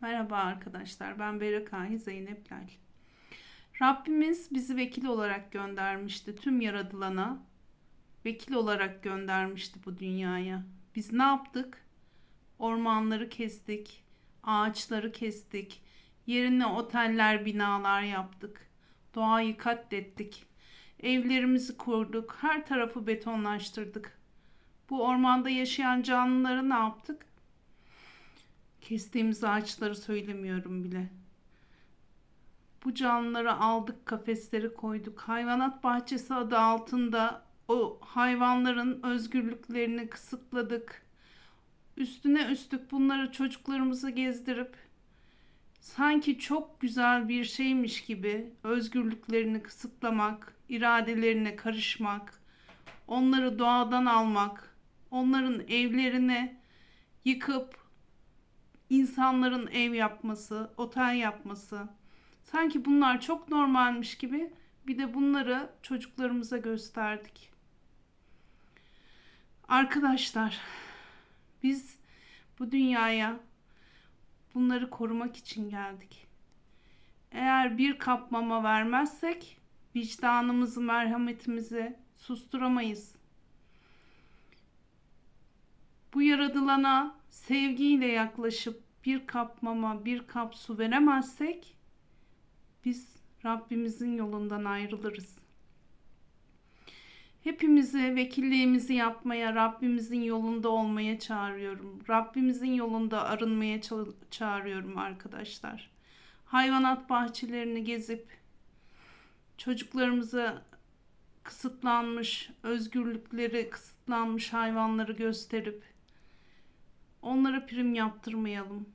Merhaba arkadaşlar, ben Berakahi Zeynep Lal. Rabbimiz bizi vekil olarak göndermişti tüm yaratılana. Vekil olarak göndermişti bu dünyaya. Biz ne yaptık? Ormanları kestik, ağaçları kestik, yerine oteller, binalar yaptık. Doğayı katlettik. Evlerimizi kurduk, her tarafı betonlaştırdık. Bu ormanda yaşayan canlıları ne yaptık? Kestiğimiz ağaçları söylemiyorum bile. Bu canlıları aldık, kafesleri koyduk. Hayvanat bahçesi adı altında o hayvanların özgürlüklerini kısıtladık. Üstüne üstlük bunları çocuklarımıza gezdirip sanki çok güzel bir şeymiş gibi özgürlüklerini kısıtlamak, iradelerine karışmak, onları doğadan almak, onların evlerini yıkıp insanların ev yapması, otel yapması. Sanki bunlar çok normalmiş gibi bir de bunları çocuklarımıza gösterdik. Arkadaşlar, biz bu dünyaya bunları korumak için geldik. Eğer bir kap mama vermezsek vicdanımızı, merhametimizi susturamayız. Bu yaratılana sevgiyle yaklaşıp bir kap mama, bir kap su veremezsek biz Rabbimizin yolundan ayrılırız. Hepimizi vekilliğimizi yapmaya, Rabbimizin yolunda olmaya çağırıyorum. Rabbimizin yolunda arınmaya ça- çağırıyorum arkadaşlar. Hayvanat bahçelerini gezip çocuklarımıza kısıtlanmış, özgürlükleri kısıtlanmış hayvanları gösterip onlara prim yaptırmayalım.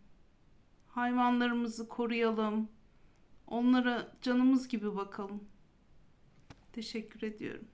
Hayvanlarımızı koruyalım. Onlara canımız gibi bakalım. Teşekkür ediyorum.